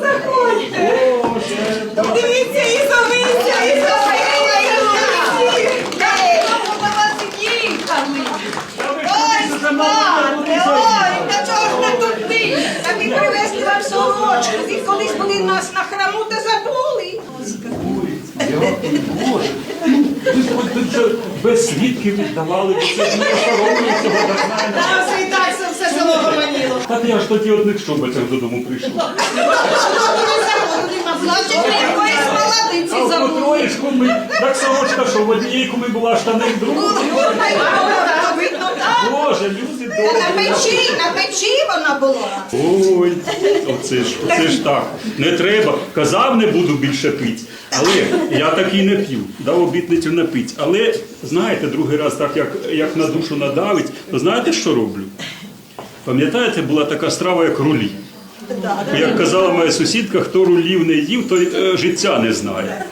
Заходьте. Дивіться, і зовися, і зовися. Знову до вас їхали. Ой, спати, ой, та чого ж не туди? Та ми привезли вам сорочку, і колись були в нас на храму, та забули. Боже. Ви ж тут же без свідків віддавали, бо це ж не цього так знає. Та все і село гомоніло. Та я ж тоді одних шубицях додому прийшов. Значить, ви якоїсь А в забули. потроєчку ми, так сорочка, що в одній куми була штани в другу. Видно так. Боже, люди на добрі. печі, на печі вона була. Ой, оце ж, оце ж так. Не треба. Казав, не буду більше пити. Але я так і не п'ю. Дав обітницю не пити. Але знаєте, другий раз так як, як на душу надавить, то знаєте, що роблю? Пам'ятаєте, була така страва, як рулі. Як казала моя сусідка, хто рулів не їв, той е, життя не знає.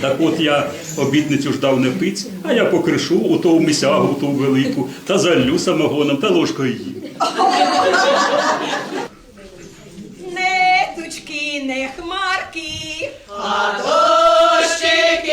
Так от я обітницю ж дав не пить, а я покришу у ту мисягу, у ту велику, та заллю самогоном, та ложкою їм. Не тучки, не хмарки. Козак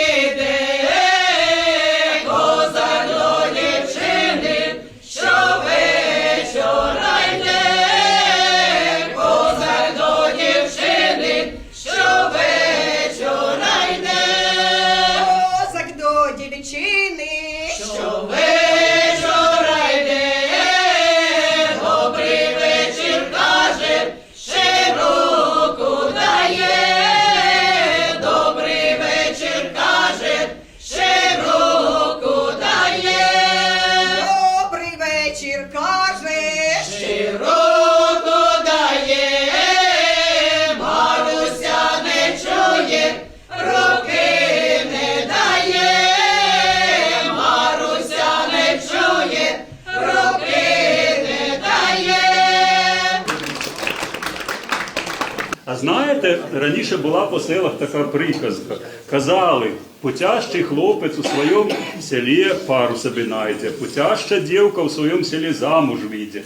знаєте, раніше була по селах така приказка. Казали, путящий хлопець у своєму селі пару собі найде, путяща дівка у своєму селі замуж вийде.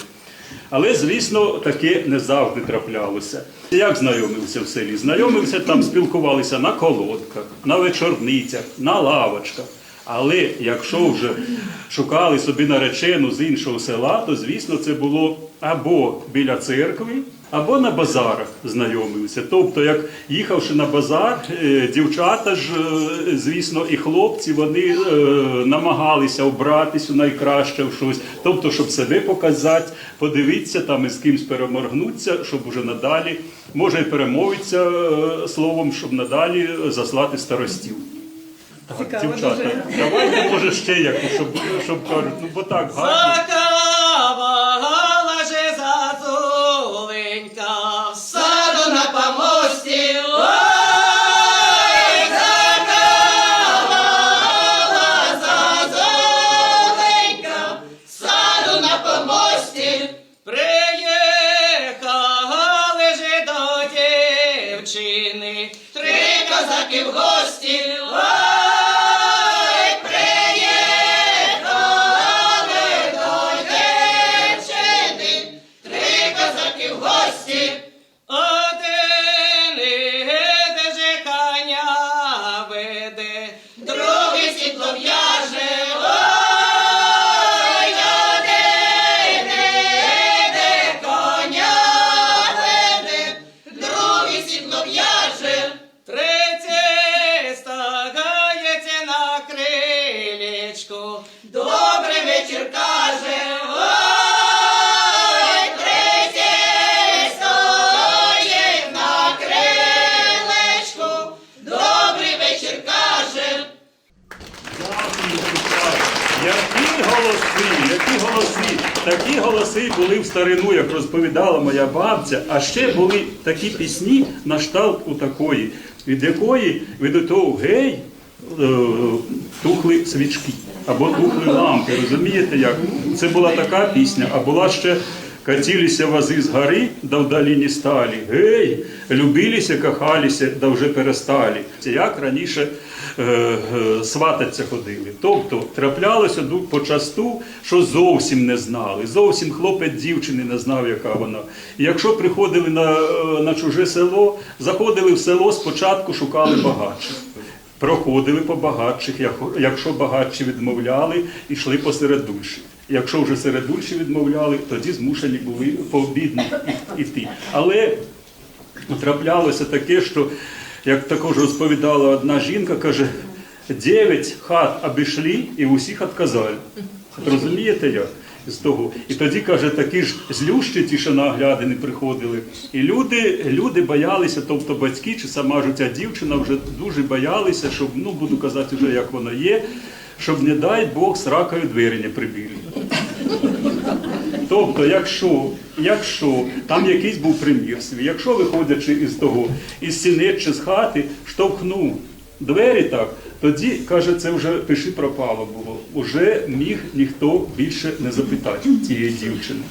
Але, звісно, таке не завжди траплялося. Як знайомився в селі? Знайомився там, спілкувалися на колодках, на вечорницях, на лавочках. Але якщо вже шукали собі наречену з іншого села, то звісно це було або біля церкви, або на базарах знайомився. Тобто, як їхавши на базар, е, дівчата ж, е, звісно, і хлопці, вони е, намагалися обратись у найкраще в щось. Тобто, щоб себе показати, подивитися там і з кимсь переморгнутися, щоб уже надалі, може і перемовитися словом, щоб надалі заслати старостів. Так, Цікаво дівчата, дуже. давайте може ще якусь, щоб, щоб кажуть, ну бо так гарно. Три козаки в гості. Голоси були в старину, як розповідала моя бабця, а ще були такі пісні на шталт у такої, від якої від того гей е, тухли свічки або тухли лампи. Розумієте як? Це була така пісня, а була ще Катилися вози з гори, да вдалі не стали. Гей, любилися, кохалися, да вже перестали. Як раніше е, е, свататься ходили. Тобто траплялося ду- почасту, що зовсім не знали. Зовсім хлопець дівчини не знав, яка вона. Якщо приходили на, е, на чуже село, заходили в село, спочатку шукали багатших. Проходили по багатших, якщо багатші відмовляли, йшли посеред душі. Якщо вже серед душі відмовляли, тоді змушені були по бідних і- іти. Але траплялося таке, що, як також розповідала одна жінка, каже, дев'ять хат обійшли і усіх відказали. Розумієте як? З того. І тоді, каже, такі ж злющі ті, що на огляди не приходили. І люди, люди боялися, тобто батьки чи сама ж ця дівчина вже дуже боялися, щоб, ну буду казати вже як воно є, щоб, не дай Бог, з ракою двері не прибігли. Тобто, якщо, якщо там якийсь був примір свій, якщо виходячи із того, із сінет чи з хати, штовхнув двері так, тоді, каже, це вже пиши пропало було. Уже міг ніхто більше не запитати цієї дівчини.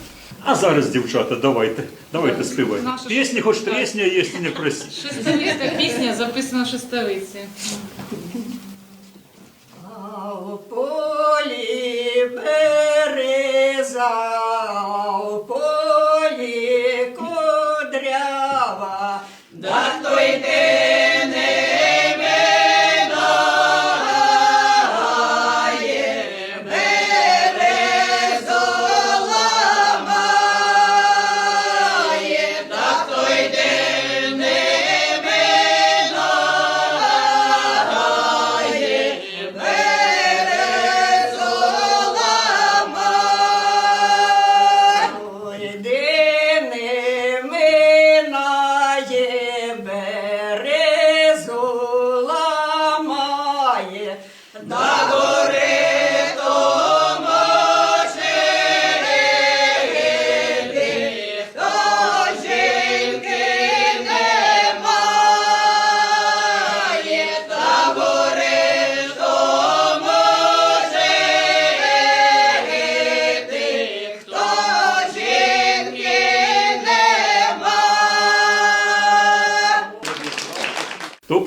А зараз, дівчата, давайте, давайте співайте. Пісні хоч тресня, якщо не просі. Шестовиця пісня записана в шестовиці. А полі береза, у полі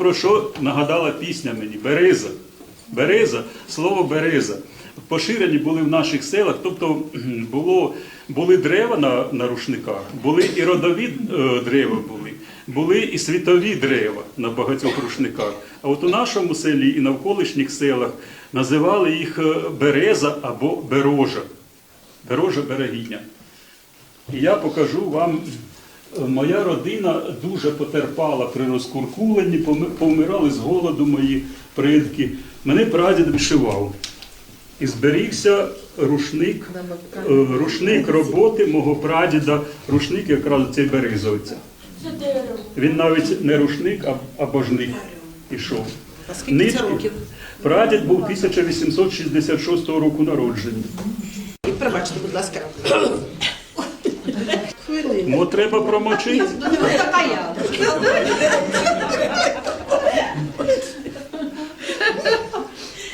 про що нагадала пісня мені? Береза. Береза, слово береза. Поширені були в наших селах, тобто було, були дерева на, на рушниках, були і родові е, дерева були, були і світові дерева на багатьох рушниках. А от у нашому селі і навколишніх селах називали їх е, береза або берожа. Берожа берегиня. І я покажу вам, моя родина дуже потерпала при розкуркуленні, поми- повмирали з голоду мої предки. Мене прадід вишивав. І зберігся рушник, е, рушник роботи мого прадіда, рушник якраз цей березовця. Він навіть не рушник, а, божник ішов. Нитки. Прадід був 1866 року народження. Пробачте, будь ласка. Мо треба промочити.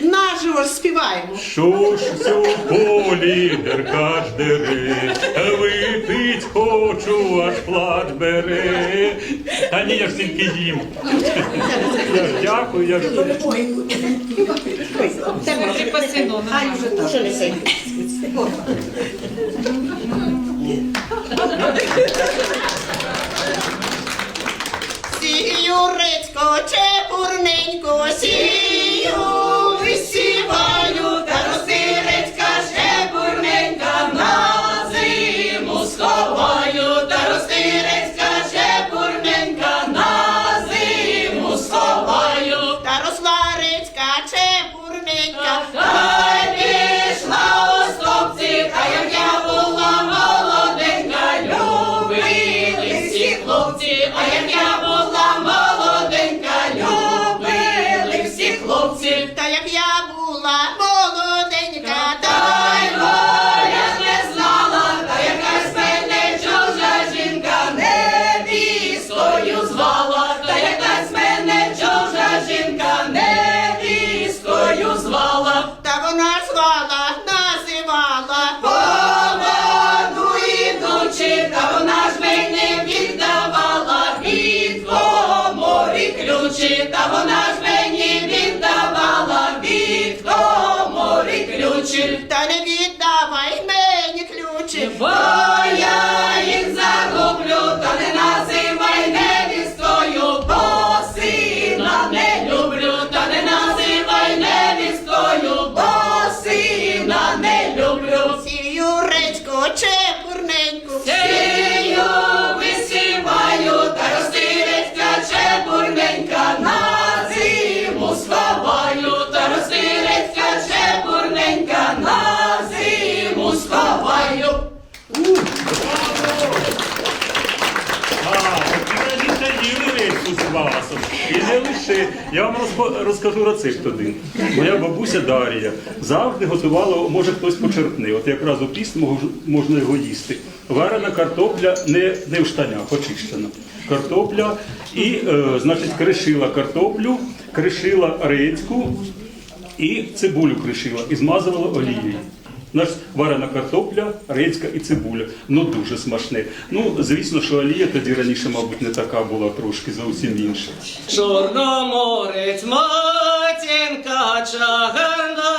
Наживо ж співаємо. Що ж цю полі деркач дере, випить хочу, аж плат бере. Та ні, я ж тільки їм. Я ж дякую, я ж Ти посіно, Ай, вже нормально. дуже несе. Сію рицько, чепурненько, сію, висіваю, ключі, та не віддавай мені ключі. Я вам розкажу рецепт один. Моя бабуся Дарія завжди готувала, може хтось почерпне. От якраз у піст можна його їсти. Варена картопля не, не в штанях, очищена. Картопля і, е, значить, кришила картоплю, кришила редьку і цибулю кришила і змазувала олією. Значить, варена картопля, редька і цибуля. Ну дуже смачне. Ну, звісно, що олія тоді раніше, мабуть, не така була трошки зовсім інша. Чорноморець, матінка чагарна,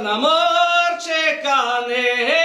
नमोर्चे काने।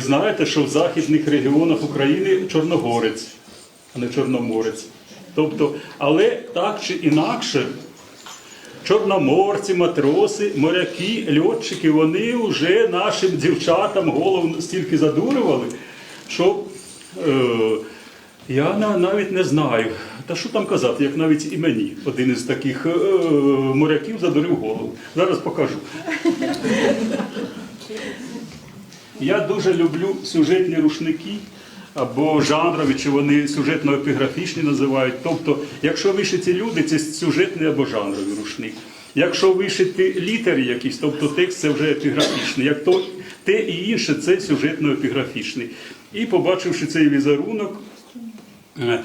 Знаєте, що в західних регіонах України Чорногорець, а не Чорноморець. Тобто, але так чи інакше, чорноморці, матроси, моряки, льотчики, вони вже нашим дівчатам голову стільки задурювали, що е, я навіть не знаю. Та що там казати, як навіть і мені один із таких е, моряків задурив голову. Зараз покажу. Я дуже люблю сюжетні рушники або жанрові, чи вони сюжетно-епіграфічні називають. Тобто, якщо вишиті люди, це сюжетний або жанровий рушник. Якщо вишиті літери якісь, тобто текст це вже епіграфічний. Як то те і інше, це сюжетно-епіграфічний. І побачивши цей візерунок, е,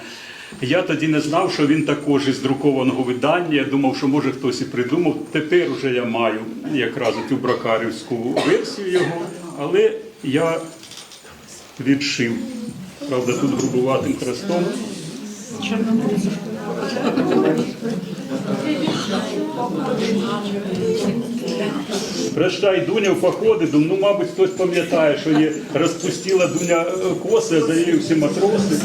я тоді не знав, що він також із друкованого видання. Я думав, що може хтось і придумав. Тепер вже я маю якраз цю бракарівську версію його, але я відшив. Правда, тут грубуватим хрестом. Прощай, Дуня в походи, ну, мабуть, хтось пам'ятає, що є розпустила Дуня е, коси, за нею всі матроси.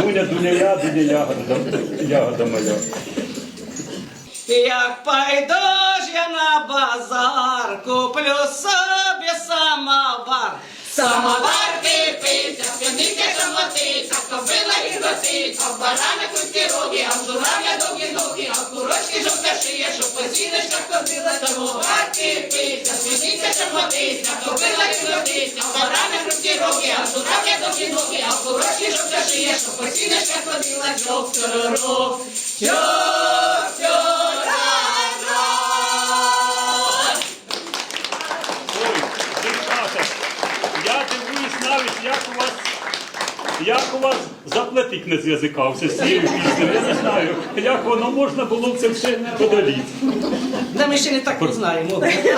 Дуня, Дуня я, Дуня ягода, ягода моя. Як пайдож я на базар, куплю собі самовар. Самовар кипиться, спиниться шамотиться, кобила і готиться, в барани кусті роги, а в журавля довгі ноги, а в курочки жовта шия, щоб посіночка ходила, самовар кипиться, спиниться шамотиться, кобила і готиться, в барани кусті роги, а в журавля довгі ноги, а в курочки жовта шия, щоб посіночка ходила, чок чороро, я дивуюсь навіть, як у вас, як у вас заплатик не зв'язикався з цією піснею. Я не знаю, як воно можна було це все подоліти. Да ми ще не так не почуєте?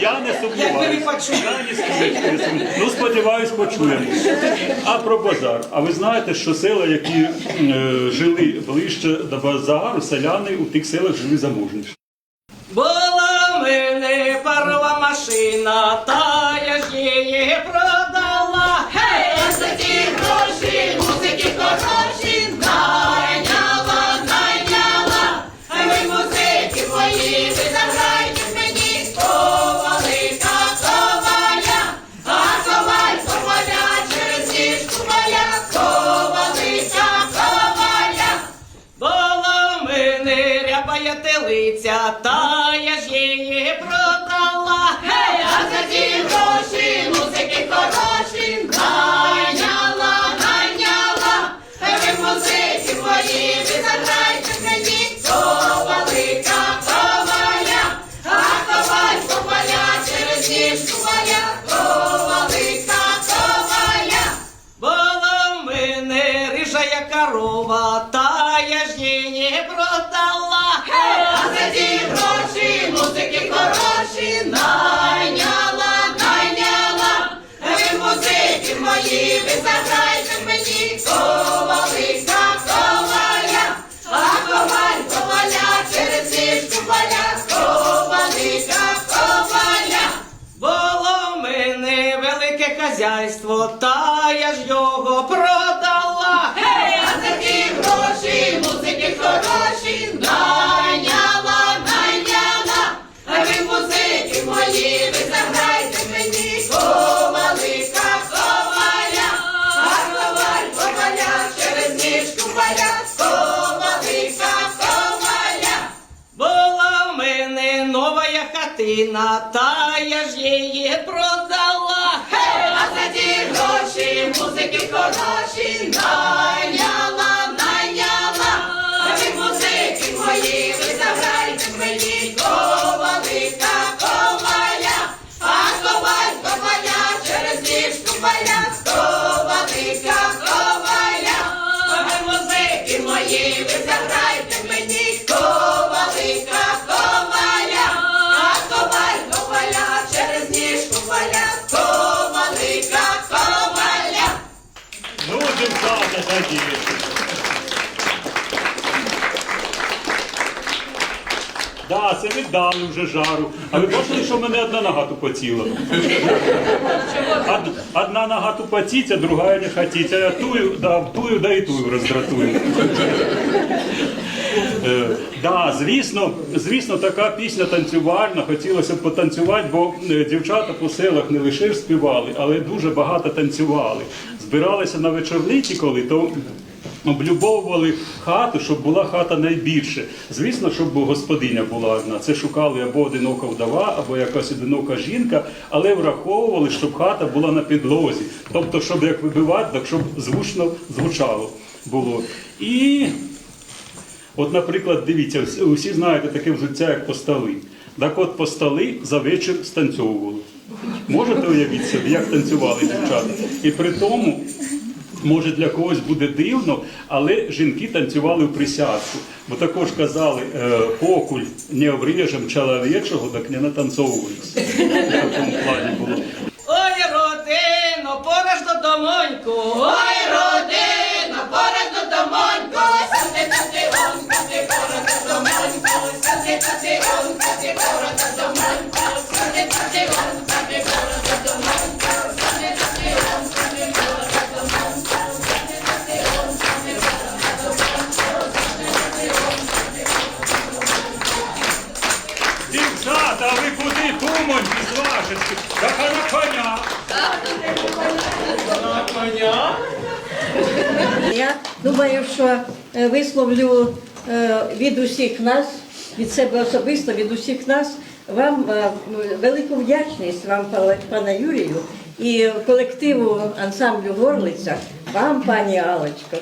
Я не сумніваюся. Ну, сподіваюсь, почуємо. А про базар. А ви знаєте, що села, які е, жили ближче до базару, селяни у тих селах жили заможніше. Була в мене парова машина, та рябая телиця, та я ж її продала. Гей! А за ті гроші, музики хороші, найняла, найняла. Ви музики мої, ви заграйте мені, ковалика, коваля, а коваль, коваля, через ніжку моя, ковалика, коваля. Була в мене рижая корова, та я ж її продала. А за ті гроші, музики хороші, найняла, найняла. Ви музики мої, ви хатина, та я ж її продала. Гей! А за ті гроші, музики хороші, найняла, найняла. А ви музики мої, ви заграйте мені, ковалика, коваля, а коваль, коваля, через ніжку моя, ковалика, коваля. А ви музики мої, ви заграйте мені, ковалика, Да, це віддали вже жару. А ви бачили, що в мене одна нога тупоціла? Од, одна нога тупотіться, друга не хотіться. Я тую, да, тую, да і тую роздратую. Е, да, звісно, звісно, така пісня танцювальна, хотілося б потанцювати, бо е, дівчата по селах не лише ж співали, але дуже багато танцювали. Збиралися на вечорниці, коли то облюбовували хату, щоб була хата найбільше. Звісно, щоб господиня була одна. Це шукали або одинока вдова, або якась одинока жінка, але враховували, щоб хата була на підлозі. Тобто, щоб як вибивати, так щоб звучно звучало було. І От, наприклад, дивіться, усі знаєте таке взуття, як постоли. Так от постоли за вечір станцьовували. Можете уявити собі, як танцювали дівчата? І при тому, може для когось буде дивно, але жінки танцювали в присядку. Бо також казали, е, покуль не обріжем чоловічого, так не натанцовується. В такому плані було. Ой, родино, пора ж додомоньку. Ой, родина, пора додомоньку, сади тати онка, ти пора додомоньку, сади тати онка, ти пора додомоньку, сади тати онка, ти пора додомоньку, сади тумоньки зважите? Так а на коня. Я думаю, що е, висловлю е, від усіх нас, від себе особисто, від усіх нас, вам е, ну, велику вдячність вам, пане- Юрію, і колективу ансамблю Горлиця, вам, пані Алочко.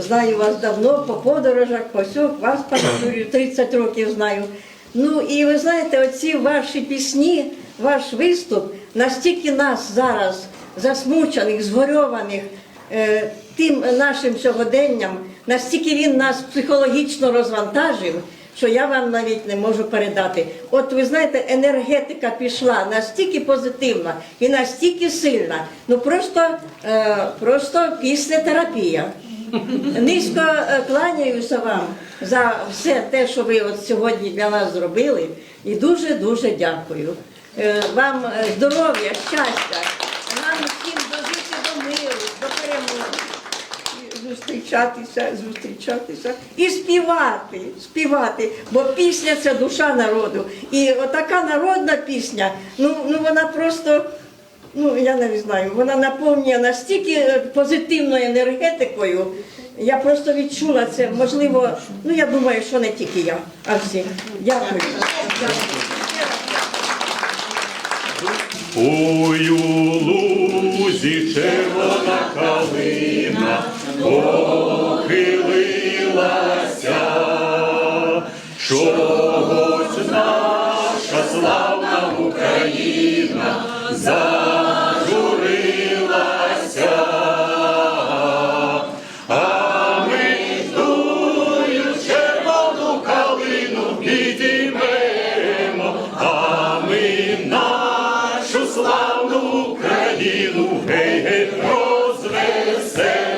Знаю вас давно по подорожах, по сьох, вас, пане Юрію, 30 років знаю. Ну і ви знаєте, оці ваші пісні, ваш виступ настільки нас зараз засмучених, згорьованих, е, тим нашим сьогоденням, настільки він нас психологічно розвантажив, що я вам навіть не можу передати. От ви знаєте, енергетика пішла настільки позитивна і настільки сильна. Ну просто, е, просто після терапія. Низько е, кланяюся вам за все те, що ви от сьогодні для нас зробили, і дуже дуже дякую. Е, Вам е, здоров'я, щастя, нам всім дожити до миру, до перемоги. Зустрічатися, зустрічатися і співати, співати, бо пісня це душа народу. І отака народна пісня, ну, ну вона просто. Ну, я не знаю, вона наповнює настільки е, позитивною енергетикою. Я просто відчула це, можливо, ну я думаю, що не тільки я, а всі. Дякую. У лузі червона калина похилилася, чогось наша славна Україна зажурилася, славну Україну гей, гей, розвеселимо,